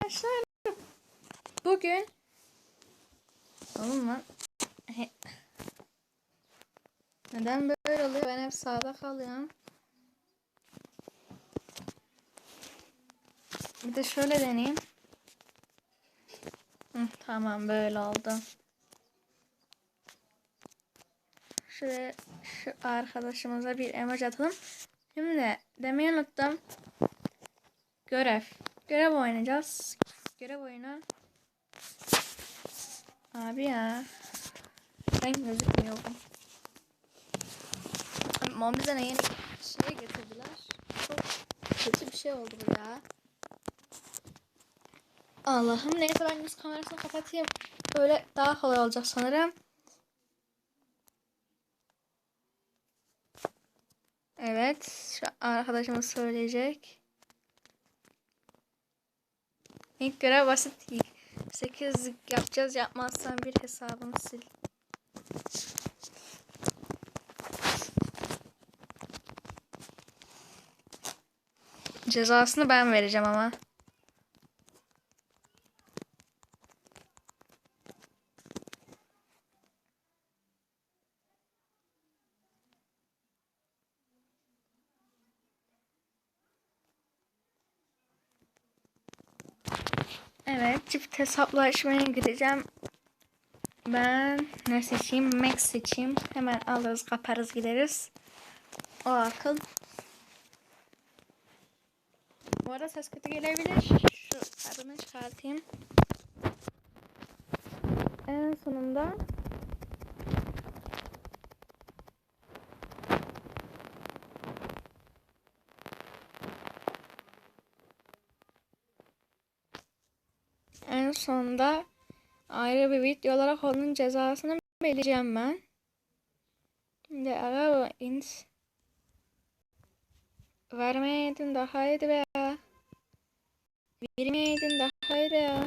arkadaşlar. Bugün Oğlum lan. Neden böyle oluyor? Ben hep sağda kalıyorum. Bir de şöyle deneyeyim. Hı, tamam böyle oldu. Şuraya şu arkadaşımıza bir emoji atalım. Şimdi demeyi unuttum. Görev. Görev oynayacağız. Görev oyunu. Abi ya. Ben gözükmüyorum. Ama bize ne yeni şey getirdiler. Çok kötü bir şey oldu bu ya. Allah'ım neyse ben yüz kamerasını kapatayım. Böyle daha kolay olacak sanırım. Evet. Şu arkadaşımız söyleyecek. İlk görev basit. 8 yapacağız. Yapmazsan bir hesabını sil. Cezasını ben vereceğim ama. Evet, çift hesaplaşmaya gideceğim. Ben ne seçeyim? Max seçeyim. Hemen alırız, kaparız, gideriz. O akıl. Bu arada ses kötü gelebilir. Şu adını çıkartayım. En sonunda en sonunda ayrı bir video olarak onun cezasını belirleyeceğim ben. Şimdi ara ins vermeyeydin daha iyiydi be ya. Vermeyeydin daha iyiydi ya.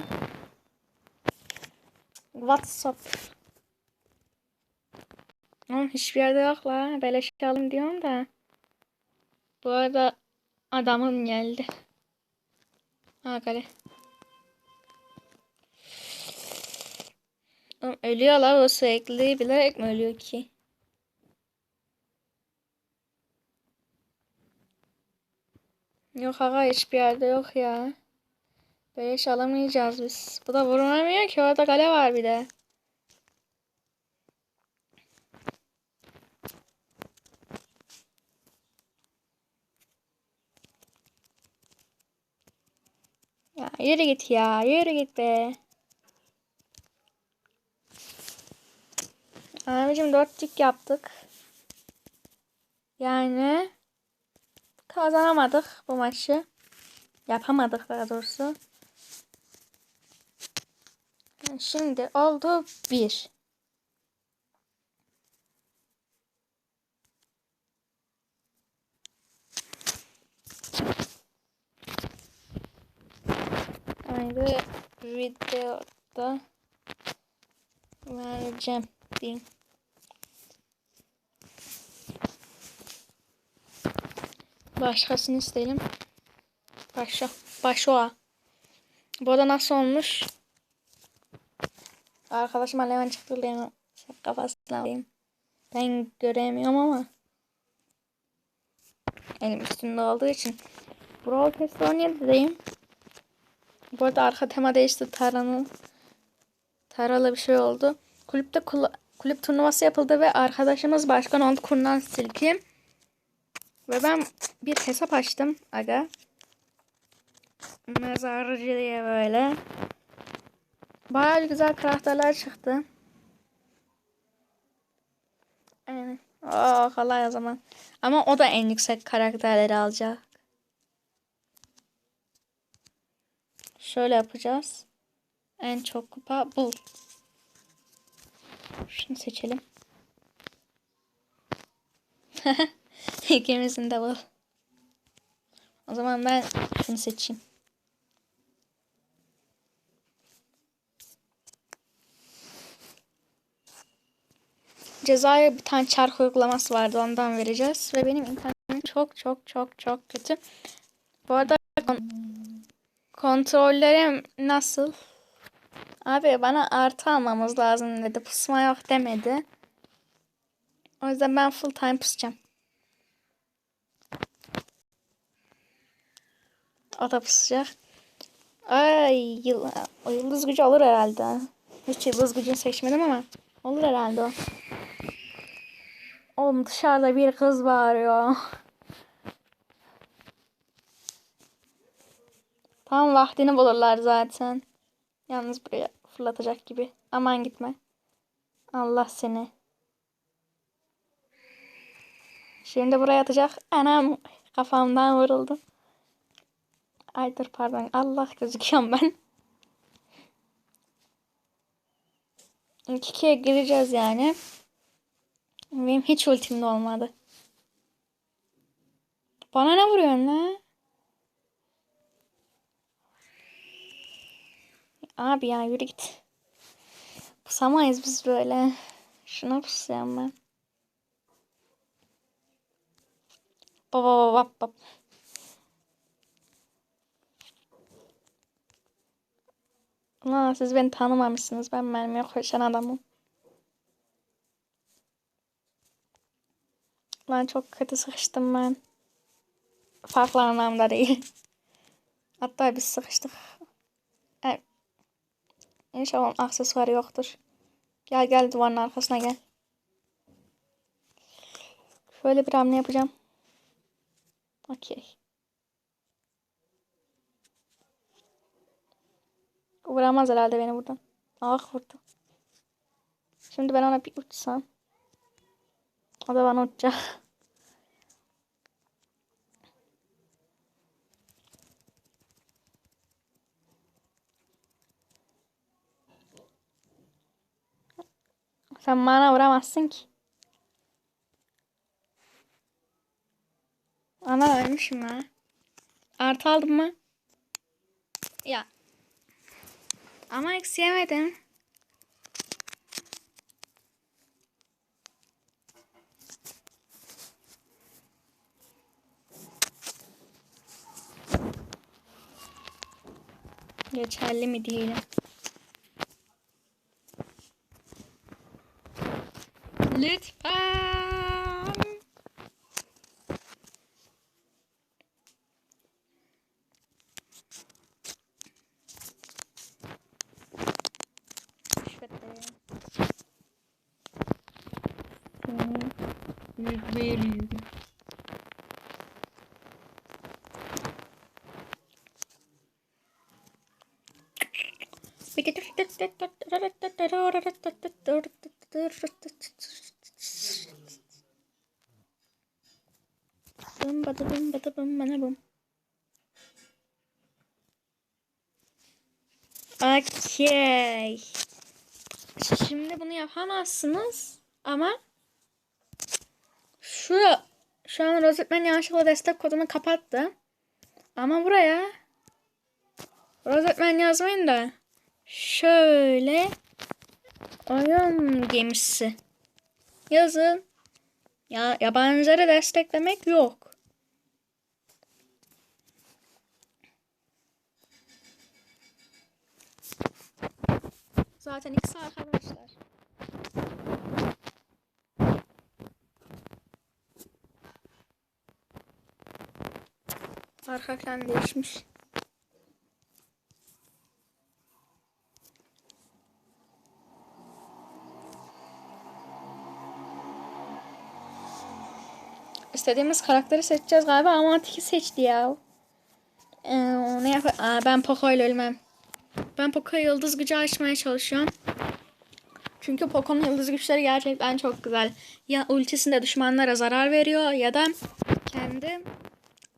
WhatsApp. Oğlum hiçbir yerde yok la. Beleş alayım diyorum da. Bu arada adamım geldi. Ha kale. Oğlum ölüyor la o sürekli. Bilerek mi ölüyor ki? Yok aga hiçbir yerde yok ya. Beleş alamayacağız biz. Bu da vurulmuyor ki orada kale var bir de. Ya yürü git ya. Yürü git be. Abicim dörtlük yaptık. Yani kazanamadık bu maçı. Yapamadık daha doğrusu. Şimdi oldu bir. Aynı videoda vereceğim diyeyim. Başkasını isteyelim. Başa. Başoğa. Bu da nasıl olmuş? Arkadaşım Alevan çıktı diye kafasına alayım. Ben göremiyorum ama. Elim üstünde olduğu için. Brawl Pass 17'deyim. Bu arada arka tema değişti. Taranı. Taralı bir şey oldu. Kulüpte kula, kulüp turnuvası yapıldı ve arkadaşımız başkan oldu. Kurnan Silki. Ve ben bir hesap açtım. Aga. Mezarcı diye böyle. Bayağı güzel karakterler çıktı. Yani. Aa kolay o zaman. Ama o da en yüksek karakterleri alacak. Şöyle yapacağız. En çok kupa bul. Şunu seçelim. İkimizin de bul. O zaman ben şunu seçeyim. Cezaya bir tane çark uygulaması vardı ondan vereceğiz. Ve benim internetim çok çok çok çok kötü. Bu arada Kontrollerim nasıl? Abi bana artı almamız lazım dedi. Pusma yok demedi. O yüzden ben full time pusacağım. O da pusacak. Ay yıl, o yıldız gücü olur herhalde. Hiç yıldız gücünü seçmedim ama olur herhalde o. Oğlum dışarıda bir kız bağırıyor. Tam vaktini bulurlar zaten. Yalnız buraya fırlatacak gibi. Aman gitme. Allah seni. Şimdi buraya atacak. Anam kafamdan vuruldu. Ay dur pardon. Allah gözüküyorum ben. İlk ikiye gireceğiz yani. Benim hiç ultimde olmadı. Bana ne vuruyorsun la? Abi ya yürü git. Pusamayız biz böyle. Şuna pusayım ben. Baba baba baba. Lan siz beni tanımamışsınız. Ben mermiye koşan adamım. Lan çok kötü sıkıştım ben. Farklı anlamda değil. Hatta biz sıkıştık. Evet. İnşallah aksesuarı yoktur. Gel gel duvarın arkasına gel. Şöyle bir hamle yapacağım. Okey. Vuramaz herhalde beni buradan. Ah vurdu. Şimdi ben ona bir uçsam. O da bana uçacak. Sen bana vuramazsın ki. Ana ölmüşüm ha. Artı aldım mı? Ya. Ama eksi yemedim. Geçerli mi değilim. Lütfen. Şöyle. Seni yüzmeyeli. Bım bada bım bada bım bana bım. Okey. Şimdi bunu yapamazsınız ama şu şu an Rosetman yanlışlıkla destek kodunu kapattı. Ama buraya Rosetman yazmayın da şöyle oyun gemisi yazın. Ya yabancıları desteklemek yok. Zaten ikisi arkadaşlar. Arka plan değişmiş. İstediğimiz karakteri seçeceğiz galiba ama Atik'i seçti ya. Ee, ne yap? Aa, ben Poco ile ölmem. Ben Poco yıldız gücü açmaya çalışıyorum. Çünkü Poco'nun yıldız güçleri gerçekten çok güzel. Ya ultisinde düşmanlara zarar veriyor ya da kendi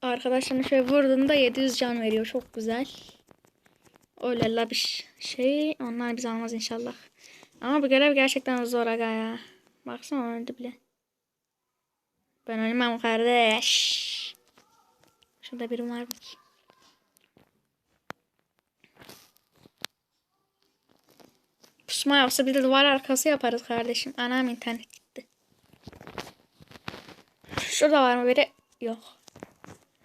arkadaşlarını şöyle vurduğunda 700 can veriyor. Çok güzel. Öyle la bir şey. Onlar bizi almaz inşallah. Ama bu görev gerçekten zor aga ya. Baksana öldü bile. Ben ölmem kardeş. Şurada birim var bakayım. Pusma yapsa bir de duvar arkası yaparız kardeşim. Anam internet gitti. Şurada var mı biri? Yok.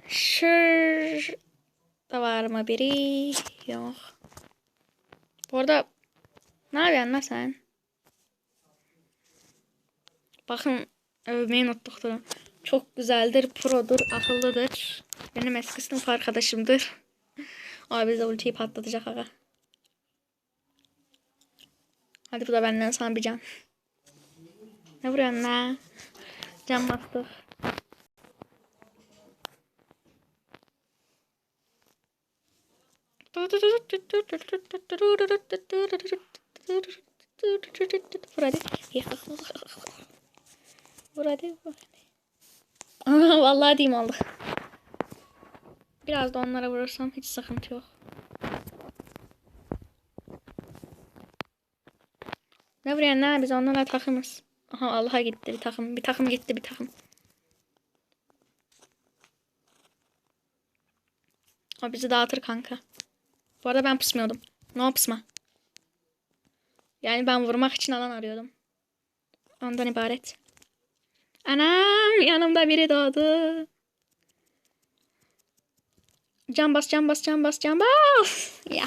Şur... da var mı biri? Yok. Bu arada ne yapıyorsun sen? Bakın övmeyi unuttuk da. Çok güzeldir, produr, akıllıdır. Benim eski sınıf arkadaşımdır. Abi bize ultiyi patlatacak aga. Hadi bu da benden sana bir can. Ne vuruyorsun lan? Can bastık. Vur hadi. Vur hadi. Vur hadi. Vallahi diyeyim oldu. Biraz da onlara vurursam hiç sıkıntı yok. Ne vuruyorsun lan? Biz onlarla takımız. Aha Allah'a gitti bir takım. Bir takım gitti bir takım. O bizi dağıtır kanka. Bu arada ben pısmıyordum. No pısma. Yani ben vurmak için alan arıyordum. Ondan ibaret. Anam yanımda biri doğdu. Can bas can bas can bas can bas. Ya.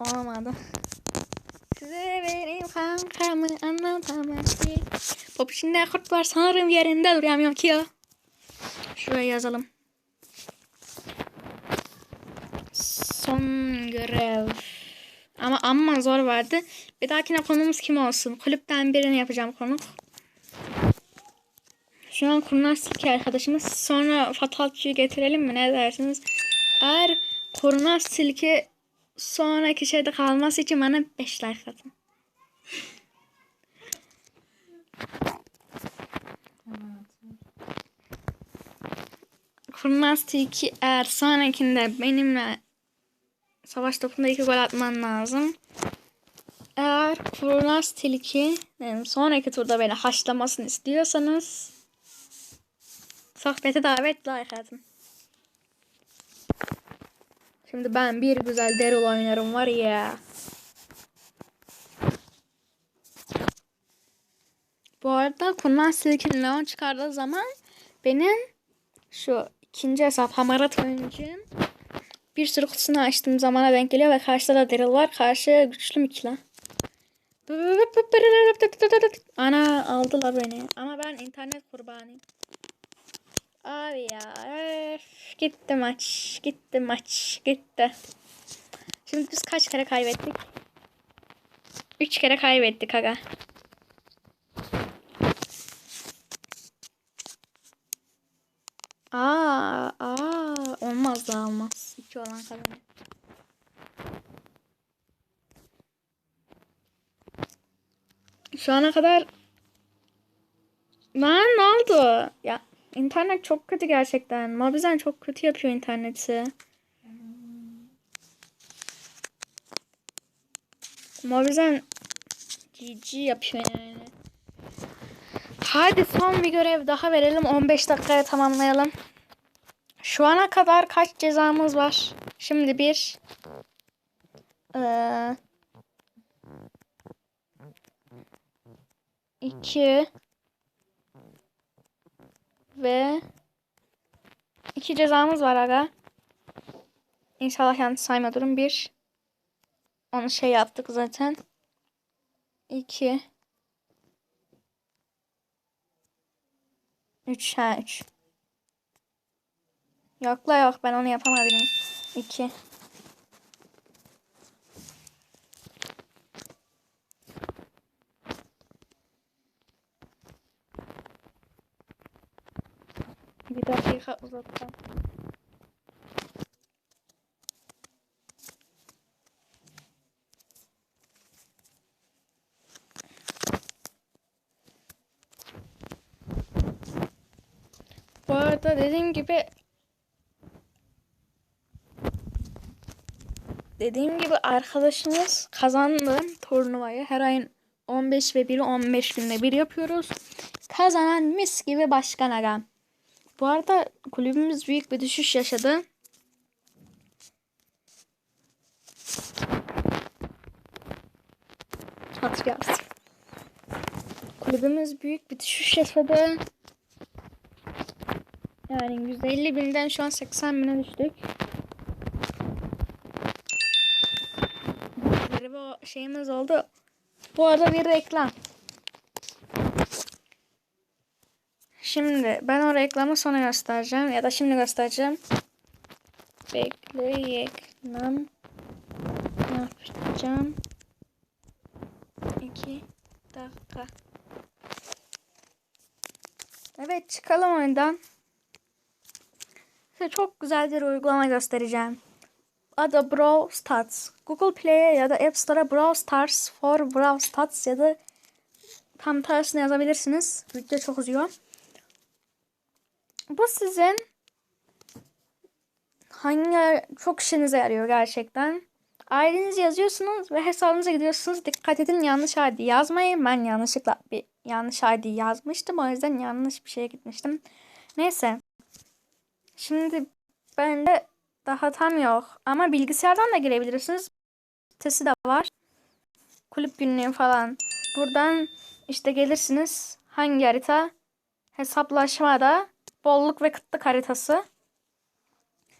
Olmadı. Size benim kankamı anlatamam ki. Pop içinde kurt var sanırım yerinde duramıyorum ki ya. Şuraya yazalım. Son görev. Ama amma zor vardı. Bir dahakine konumuz kim olsun? Kulüpten birini yapacağım konuk. Şu an kurnaz silki arkadaşımız. Sonra fatal Q'yu getirelim mi? Ne dersiniz? Eğer kurnaz silki sonraki şeyde kalması için bana 5 like atın. Kurnaz tilki eğer sonrakinde benimle savaş topunda iki gol atman lazım. Eğer kurnaz tilki yani sonraki turda beni haşlamasını istiyorsanız sohbete davet like atın. Şimdi ben bir güzel Daryl oynarım var ya. Bu arada Kurnaz Silkin Leon çıkardığı zaman benim şu ikinci hesap hamarat oyuncum bir sürü kutusunu açtığım zamana denk geliyor ve karşıda da Daryl var. Karşı güçlü mü ki lan? Ana aldılar beni. Ama ben internet kurbanıyım. Abi ya. Gitti maç. Gitti maç. Gitti. Şimdi biz kaç kere kaybettik? Üç kere kaybettik aga. Aa, da olmaz. İki olan kazanıyor. Şu ana kadar Lan ne oldu? Ya internet çok kötü gerçekten. Mobizen çok kötü yapıyor interneti. Mobizen GG yapıyor yani. Hadi son bir görev daha verelim. 15 dakikaya tamamlayalım. Şu ana kadar kaç cezamız var? Şimdi bir. Ee, iki. Ve iki cezamız var aga. İnşallah yanlış saymadım. Bir. Onu şey yaptık zaten. İki. Üç. Ha üç. Yok la yok ben onu yapamadım. İki. Bir dakika uzatacağım. Bu arada dediğim gibi dediğim gibi arkadaşımız kazandı turnuvayı. Her ayın 15 ve 1'i 15 günde bir yapıyoruz. Kazanan mis gibi başkan agam. Bu arada kulübümüz büyük bir düşüş yaşadı. Hatır yapsın. Kulübümüz büyük bir düşüş yaşadı. Yani 150 binden şu an 80 bine düştük. Böyle bir şeyimiz oldu. Bu arada bir reklam. Şimdi ben o reklamı sonra göstereceğim ya da şimdi göstereceğim. Bekle reklam yapacağım. 2 dakika. Evet çıkalım oyundan. Size çok güzel bir uygulama göstereceğim. Adı Brawl Stats. Google Play'e ya da App Store'a Brawl Stars for Brawl Stats ya da tam tersine yazabilirsiniz. Video çok uzuyor. Bu sizin hangi çok işinize yarıyor gerçekten. Ailenizi yazıyorsunuz ve hesabınıza gidiyorsunuz. Dikkat edin yanlış ID yazmayın. Ben yanlışlıkla bir yanlış ID yazmıştım. O yüzden yanlış bir şeye gitmiştim. Neyse. Şimdi bende daha tam yok. Ama bilgisayardan da girebilirsiniz. Sitesi de var. Kulüp günlüğü falan. Buradan işte gelirsiniz. Hangi harita? Hesaplaşmada bolluk ve kıtlık haritası.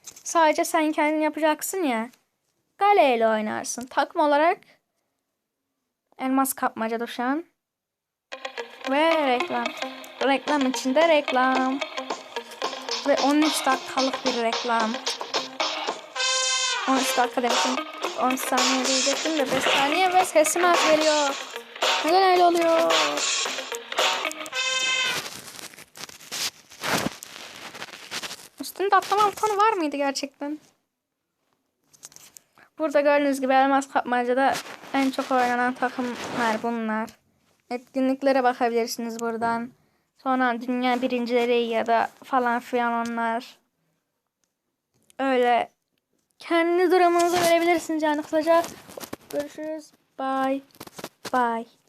Sadece sen kendin yapacaksın ya. Gale ile oynarsın. Takma olarak elmas kapmaca an. Ve reklam. Reklam içinde reklam. Ve 13 dakikalık bir reklam. 13 dakika demişim. 10 saniye diyecektim de 5 saniye ve sesim az geliyor. Neden öyle oluyor? Üstünde atlama butonu var mıydı gerçekten? Burada gördüğünüz gibi elmas kapmacada en çok oynanan takımlar bunlar. Etkinliklere bakabilirsiniz buradan. Sonra dünya birincileri ya da falan filan onlar. Öyle kendi durumunuzu verebilirsiniz yani kısaca. Görüşürüz. Bye. Bye.